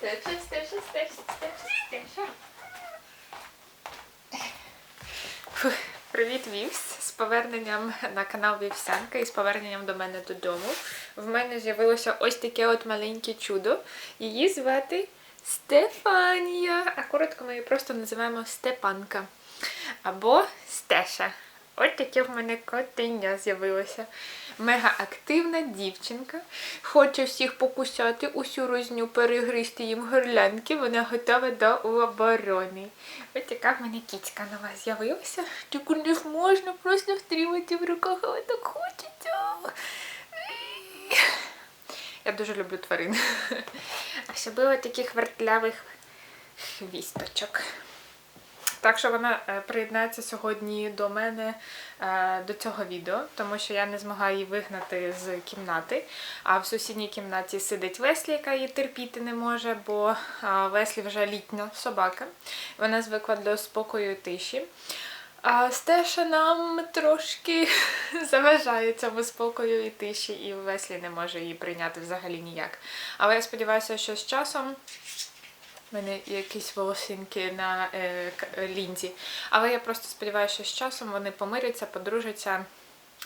Стеша, стеша, стеша, стеша. Фух, Привіт, Вівс! З поверненням на канал Вівсянка і з поверненням до мене додому. В мене з'явилося ось таке от маленьке чудо. Її звати Стефанія. А коротко ми її просто називаємо Степанка. Або Стеша. Ось таке в мене котеня з'явилося. Мега активна дівчинка. Хоче всіх покусати, усю розню перегризти їм горлянки. Вона готова до оборони. Ось така в мене кіцька нова з'явилася. Таку не можна просто втримати в руках, але так хочеться. Я дуже люблю тварин. Особливо таких вертлявих хвісточок. Так що вона е, приєднається сьогодні до мене е, до цього відео, тому що я не змогла її вигнати з кімнати. А в сусідній кімнаті сидить Леслі, яка її терпіти не може, бо Леслі вже літня собака. Вона звикла до спокою і тиші. А Стеша нам трошки заважає цьому спокою і тиші, і Леслі не може її прийняти взагалі ніяк. Але я сподіваюся, що з часом у мене якісь волосинки на е, е, лінзі. Але я просто сподіваюся, що з часом вони помиряться, подружаться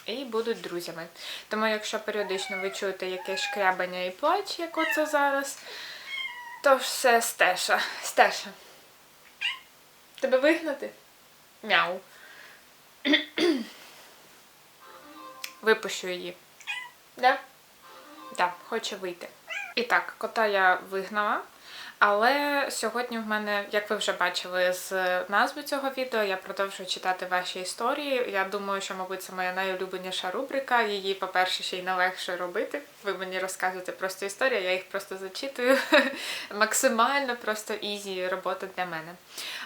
і будуть друзями. Тому якщо періодично ви чуєте якесь шкрябання і плач, як оце зараз, то все стеша. Стеша. Тебе вигнати? Мяу. Випущу її. Да? Так, хоче вийти. І так, кота я вигнала. Але сьогодні в мене, як ви вже бачили з назви цього відео, я продовжую читати ваші історії. Я думаю, що, мабуть, це моя найулюбленіша рубрика. Її, по-перше, ще й найлегше робити. Ви мені розказуєте просто історії, я їх просто зачитую. Максимально просто ізі робота для мене.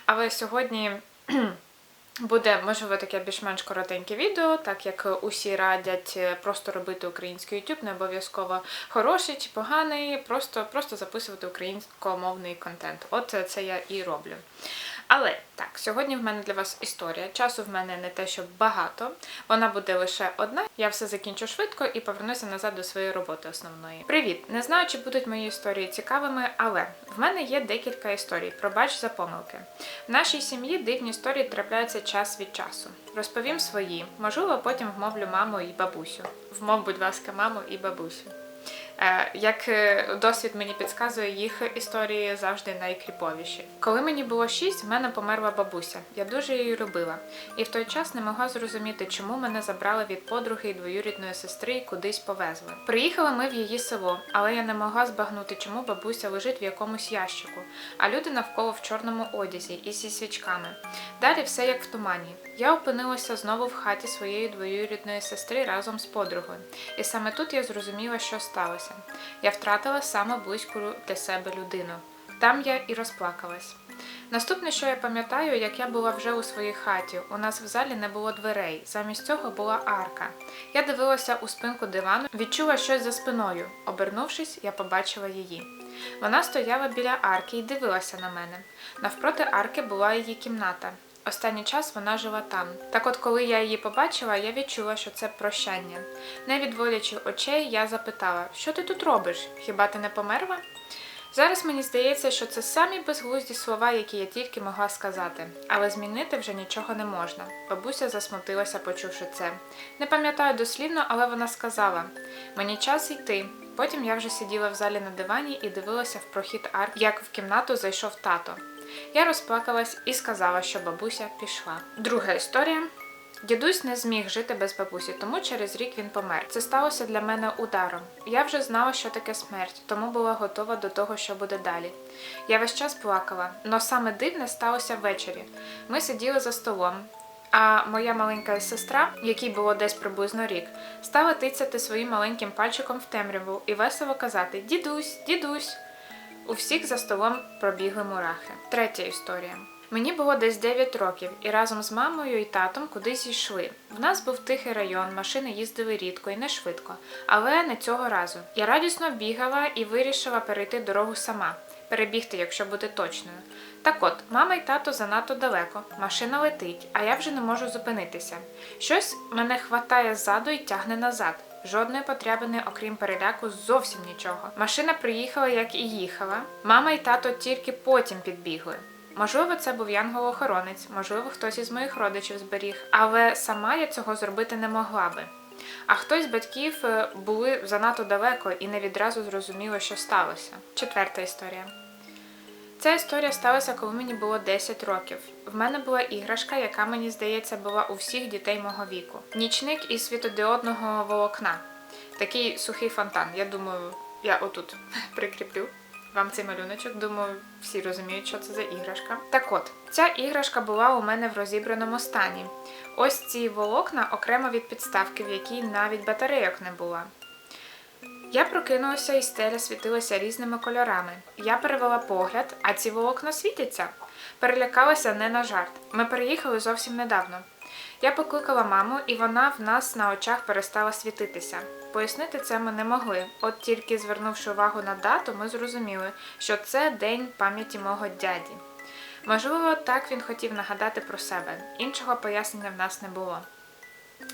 Але сьогодні. Буде, можливо, таке більш-менш коротеньке відео, так як усі радять е, просто робити український YouTube, не обов'язково хороший чи поганий, просто, просто записувати українськомовний контент. От е, це я і роблю. Але так, сьогодні в мене для вас історія. Часу в мене не те, щоб багато. Вона буде лише одна. Я все закінчу швидко і повернуся назад до своєї роботи основної. Привіт! Не знаю, чи будуть мої історії цікавими, але в мене є декілька історій. Пробач за помилки. В нашій сім'ї дивні історії трапляються час від часу. Розповім свої, можливо, потім вмовлю маму і бабусю. Вмов, будь ласка, маму і бабусю. Е, Як е, досвід мені підказує, їх історії завжди найкріповіші. Коли мені було шість, в мене померла бабуся. Я дуже її любила. І в той час не могла зрозуміти, чому мене забрали від подруги і двоюрідної сестри і кудись повезли. Приїхали ми в її село, але я не могла збагнути, чому бабуся лежить в якомусь ящику, а люди навколо в чорному одязі і зі свічками. Далі все як в тумані. Я опинилася знову в хаті своєї двоюрідної сестри разом з подругою. І саме тут я зрозуміла, що сталося. Я втратила саме близьку для себе людину. Там я і розплакалась. Наступне, що я пам'ятаю, як я була вже у своїй хаті. У нас в залі не було дверей, замість цього була арка. Я дивилася у спинку дивану, відчула щось за спиною. Обернувшись, я побачила її. Вона стояла біля арки і дивилася на мене. Навпроти арки була її кімната. Останній час вона жила там. Так от, коли я її побачила, я відчула, що це прощання. Не відводячи очей, я запитала, що ти тут робиш? Хіба ти не померла? Зараз мені здається, що це самі безглузді слова, які я тільки могла сказати, але змінити вже нічого не можна. Бабуся засмутилася, почувши це. Не пам'ятаю дослівно, але вона сказала: мені час йти. Потім я вже сиділа в залі на дивані і дивилася в прохід арк, як в кімнату зайшов тато. Я розплакалась і сказала, що бабуся пішла. Друга історія. Дідусь не зміг жити без бабусі, тому через рік він помер. Це сталося для мене ударом. Я вже знала, що таке смерть, тому була готова до того, що буде далі. Я весь час плакала, але саме дивне сталося ввечері. Ми сиділи за столом. А моя маленька сестра, якій було десь приблизно рік, стала тицяти своїм маленьким пальчиком в темряву і весело казати Дідусь, дідусь. У всіх за столом пробігли мурахи. Третя історія. Мені було десь 9 років, і разом з мамою і татом кудись йшли. В нас був тихий район, машини їздили рідко і не швидко, але не цього разу. Я радісно бігала і вирішила перейти дорогу сама, перебігти, якщо бути точною. Так от, мама й тато занадто далеко, машина летить, а я вже не можу зупинитися. Щось мене хватає ззаду і тягне назад. Жодної потребини, окрім переляку, зовсім нічого. Машина приїхала, як і їхала. Мама і тато тільки потім підбігли. Можливо, це був янгол-охоронець, можливо, хтось із моїх родичів зберіг, але сама я цього зробити не могла би. А хтось з батьків е, були занадто далеко і не відразу зрозуміло, що сталося. Четверта історія. Ця історія сталася, коли мені було 10 років. В мене була іграшка, яка мені здається була у всіх дітей мого віку. Нічник із світодіодного волокна. Такий сухий фонтан. Я думаю, я отут прикріплю вам цей малюночок. Думаю, всі розуміють, що це за іграшка. Так от, ця іграшка була у мене в розібраному стані. Ось ці волокна окремо від підставки, в якій навіть батарейок не було. Я прокинулася і стеля світилася різними кольорами. Я перевела погляд, а ці волокна світяться. Перелякалася не на жарт. Ми переїхали зовсім недавно. Я покликала маму, і вона в нас на очах перестала світитися. Пояснити це ми не могли, от тільки звернувши увагу на дату, ми зрозуміли, що це день пам'яті мого дяді. Можливо, так він хотів нагадати про себе. Іншого пояснення в нас не було.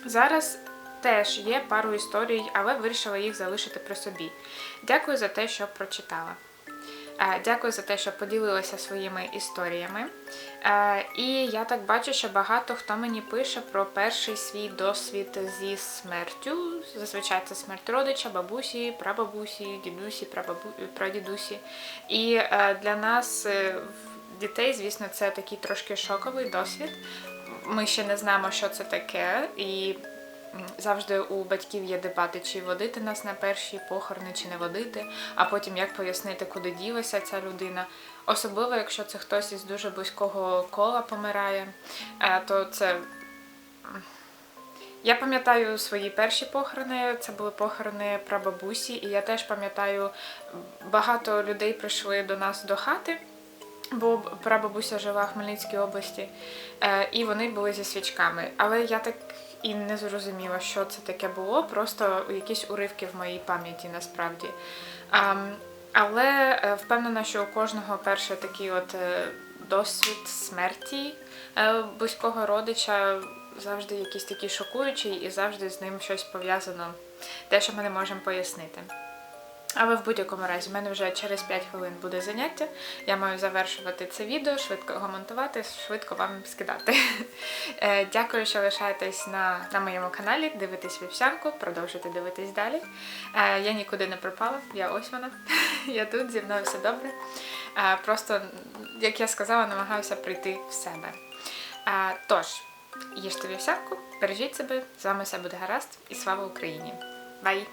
Зараз теж є пару історій, але вирішила їх залишити при собі. Дякую за те, що прочитала. Е, Дякую за те, що поділилася своїми історіями. Е, І я так бачу, що багато хто мені пише про перший свій досвід зі смертю. Зазвичай це смерть родича, бабусі, прабабусі, дідусі, прабабу... прадідусі. І е, для нас, дітей, звісно, це такий трошки шоковий досвід. Ми ще не знаємо, що це таке, і завжди у батьків є дебати, чи водити нас на перші похорони, чи не водити, а потім як пояснити, куди ділася ця людина. Особливо, якщо це хтось із дуже близького кола помирає, е, то це. Я пам'ятаю свої перші похорони, це були похорони прабабусі, і я теж пам'ятаю, багато людей прийшли до нас до хати бо прабабуся жила в Хмельницькій області, е, і вони були зі свічками. Але я так і не зрозуміла, що це таке було, просто якісь уривки в моїй пам'яті насправді. Але е, впевнена, що у кожного перший такий от е, досвід смерті е, близького родича завжди якийсь такий шокуючий і завжди з ним щось пов'язано, те, що ми не можемо пояснити. Але в будь-якому разі, в мене вже через 5 хвилин буде заняття. Я маю завершувати це відео, швидко його монтувати, швидко вам скидати. Е, Дякую, що лишаєтесь на, на моєму каналі, дивитесь вівсянку, продовжуйте дивитись далі. Е, Я нікуди не пропала, я ось вона. Я тут, зі мною все добре. Е, Просто, як я сказала, намагаюся прийти в себе. Тож, їжте вівсянку, бережіть себе, з вами все буде гаразд і слава Україні! Бай!